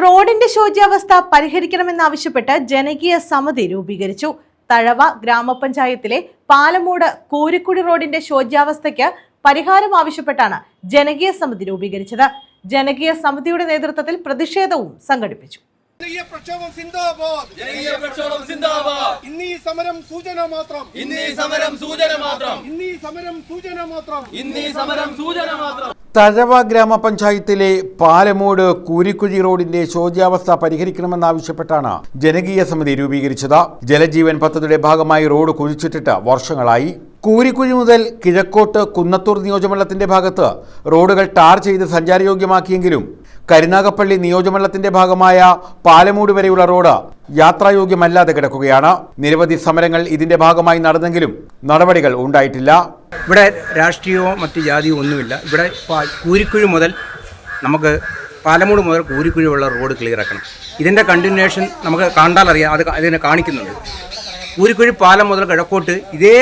റോഡിന്റെ ശോച്യാവസ്ഥ പരിഹരിക്കണമെന്നാവശ്യപ്പെട്ട് ജനകീയ സമിതി രൂപീകരിച്ചു. തഴവ ഗ്രാമപഞ്ചായത്തിലെ പാലമൂട് കോരിക്കുടി റോഡിന്റെ ശോച്യാവസ്ഥയ്ക്ക് പരിഹാരം ആവശ്യപ്പെട്ടാണ് ജനകീയ സമിതി രൂപീകരിച്ചത്. ജനകീയ സമിതിയുടെ നേതൃത്വത്തിൽ പ്രതിഷേധവും സംഘടിപ്പിച്ചു. ജനകീയ പ്രക്ഷോഭം സിന്ദാബാദ്. ജനകീയ പ്രക്ഷോഭം സിന്ദാബാദ്. ഇന്നീ സമരം സൂചന മാത്രം. ഇന്ന് ഈ സമരം സൂചന മാത്രം. ഇന്നീ സമരം സൂചന മാത്രം. ഇന്നീ സമരം സൂചന മാത്രം. തഴവ ഗ്രാമപഞ്ചായത്തിലെ പാലമൂട് കൂരിക്കുഴി റോഡിന്റെ ശോച്യാവസ്ഥ പരിഹരിക്കണമെന്നാവശ്യപ്പെട്ടാണ് ജനകീയ സമിതി രൂപീകരിച്ചത്. ജലജീവൻ പദ്ധതിയുടെ ഭാഗമായി റോഡ് കുഴിച്ചിട്ടിട്ട് വർഷങ്ങളായി. കൂരിക്കുഴി മുതൽ കിഴക്കോട്ട് കുന്നത്തൂർ നിയോജകമണ്ഡലത്തിന്റെ ഭാഗത്ത് റോഡുകൾ ടാർ ചെയ്ത് സഞ്ചാരയോഗ്യമാക്കിയെങ്കിലും കരുനാഗപ്പള്ളി നിയോജകമണ്ഡലത്തിന്റെ ഭാഗമായ പാലമൂട് വരെയുള്ള റോഡ് യാത്രായോഗ്യമല്ലാതെ കിടക്കുകയാണ്. നിരവധി സമരങ്ങൾ ഇതിന്റെ ഭാഗമായി നടന്നെങ്കിലും നടപടികൾ ഉണ്ടായിട്ടില്ല. ഇവിടെ രാഷ്ട്രീയമോ മറ്റ് ജാതിയോ ഒന്നുമില്ല. ഇവിടെ കൂരിക്കുഴി മുതൽ നമുക്ക് പാലമൂട് മുതൽ കൂരിക്കുഴി ഉള്ള റോഡ് ക്ലിയർ ആക്കണം. ഇതിന്റെ കണ്ടിന്യൂഷൻ നമുക്ക് കണ്ടാൽ അറിയാം. അത് ഇതിനെ കാണിക്കുന്നുണ്ട്. കൂരിക്കുഴി പാലം മുതൽ കിഴക്കോട്ട് ഇതേ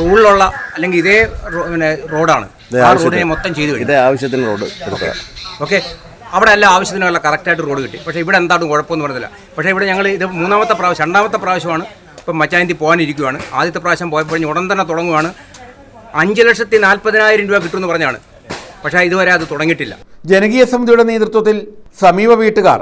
റൂളിലുള്ള അല്ലെങ്കിൽ ഇതേ പിന്നെ റോഡാണ്. ആ റോഡിനെ മൊത്തം ചെയ്തു ഇതേ ആവശ്യത്തിന് റോഡ് കൊടുക്കുക. ഓക്കെ അവിടെ എല്ലാ ആവശ്യത്തിനുള്ള കറക്റ്റായിട്ട് റോഡ് കിട്ടി. പക്ഷേ ഇവിടെ എന്താണ് കുഴപ്പമൊന്നും പറഞ്ഞില്ല പക്ഷേ ഇവിടെ ഞങ്ങൾ ഇത് മൂന്നാമത്തെ പ്രാവശ്യം രണ്ടാമത്തെ പ്രാവശ്യമാണ് ഇപ്പം മച്ചാന്തി പോകാനിരിക്കുവാണ്. ആദ്യത്തെ പ്രാവശ്യം പോയപ്പോൾ ഉടൻ തന്നെ തുടങ്ങുവാണ്. അഞ്ച് ലക്ഷത്തി നാൽപ്പതിനായിരം രൂപ കിട്ടുമെന്ന് പറഞ്ഞാണ്. പക്ഷേ ഇതുവരെ അത് തുടങ്ങിയിട്ടില്ല. ജനകീയ സമിതിയുടെ നേതൃത്വത്തിൽ സമീപ വീട്ടുകാർ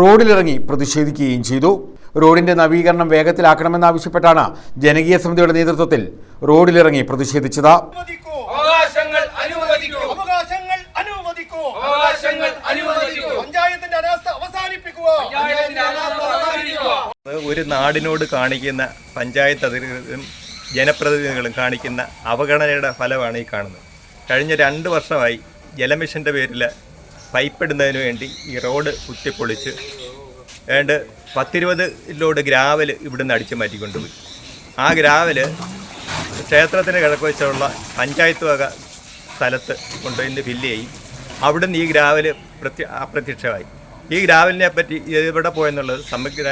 റോഡിലിറങ്ങി പ്രതിഷേധിക്കുകയും ചെയ്തു. റോഡിന്റെ നവീകരണം വേഗത്തിലാക്കണമെന്നാവശ്യപ്പെട്ടാണ് ജനകീയ സമിതിയുടെ നേതൃത്വത്തിൽ റോഡിലിറങ്ങി പ്രതിഷേധിച്ചത്. അനുവദിക്കൂ അവകാശങ്ങൾ അനുവദിക്കൂ. അവകാശങ്ങൾ അനുവദിക്കൂ. അവകാശങ്ങൾ അനുവദിക്കൂ. പഞ്ചായത്തിന്റെ അനാസ്ഥ അവസാനിപ്പിക്കുക. പഞ്ചായത്തിന്റെ അനാസ്ഥ അവസാനിപ്പിക്കുക. ഒരു നാടിനോട് കാണിക്കുന്ന പഞ്ചായത്ത് അധികൃതരും ജനപ്രതിനിധികളും കാണിക്കുന്ന അവഗണനയുടെ ഫലമാണ് ഈ കാണുന്നത്. കഴിഞ്ഞ രണ്ട് വർഷമായി ജലമിഷന്റെ പേരിൽ പൈപ്പിടുന്നതിന് വേണ്ടി ഈ റോഡ് കുത്തിപ്പൊളിച്ച് ഏണ്ട് പത്തിരുപത് ലോഡ് ഗ്രാവൽ ഇവിടുന്ന് അടിച്ചു മാറ്റിക്കൊണ്ടുപോയി. ആ ഗ്രാവൽ ക്ഷേത്രത്തിന് കിഴക്ക് വെച്ചുള്ള പഞ്ചായത്ത് വക സ്ഥലത്ത് കൊണ്ടുപോയി ഫില്ല് ചെയ്യും. അവിടുന്ന് ഈ ഗ്രാവൽ പ്രത്യ അപ്രത്യക്ഷമായി. ഈ ഗ്രാവലിനെ പറ്റി എവിടെ പോയെന്നുള്ളത് സമഗ്ര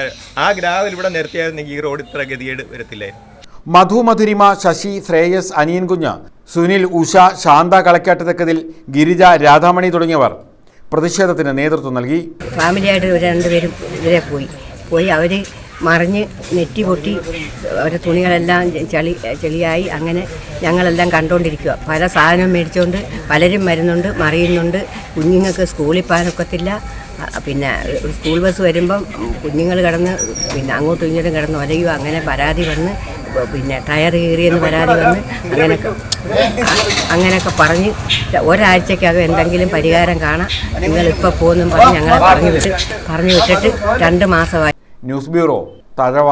ആ ഗ്രാവൽ ഇവിടെ നിർത്തിയായിരുന്നെങ്കിൽ ഈ റോഡ് ഇത്ര ഗതികേട് വരത്തില്ലായിരുന്നു മധു മധുരിമ ശശി ശ്രേയസ് അനിയൻകുഞ്ഞ് സുനിൽ ഉഷ ശാന്ത കളക്കാട്ടത്തക്കതിൽ ഗിരിജ രാധാമണി തുടങ്ങിയവർ പ്രതിഷേധത്തിന് നേതൃത്വം നൽകി. ഫാമിലിയായിട്ട് ഒരു രണ്ടുപേരും ഇതിലെ പോയി. പോയി അവർ മറിഞ്ഞ് നെറ്റി പൊട്ടി അവരുടെ തുണികളെല്ലാം ചളി ചെളിയായി അങ്ങനെ ഞങ്ങളെല്ലാം കണ്ടുകൊണ്ടിരിക്കുക പല സാധനം മേടിച്ചുകൊണ്ട് പലരും വരുന്നുണ്ട് മറിയുന്നുണ്ട്. കുഞ്ഞുങ്ങൾക്ക് സ്കൂളിൽ പോകാനൊക്കത്തില്ല. പിന്നെ സ്കൂൾ ബസ് വരുമ്പം കുഞ്ഞുങ്ങൾ കിടന്ന് പിന്നെ അങ്ങോട്ടും ഇങ്ങോട്ടും കിടന്ന് ഒലയുക. അങ്ങനെ പരാതി വന്ന് പിന്നെ ടയർ കീറിയെന്ന് പരാതി വന്ന് അങ്ങനെയൊക്കെ അങ്ങനെയൊക്കെ പറഞ്ഞ് ഒരാഴ്ചക്കകം എന്തെങ്കിലും പരിഹാരം കാണാം. നിങ്ങളിപ്പോൾ പോകുന്നു പറഞ്ഞ് ഞങ്ങളെ പറഞ്ഞു വിട്ട് പറഞ്ഞു വിട്ടിട്ട് രണ്ട് മാസമായി. News bureau Thazhava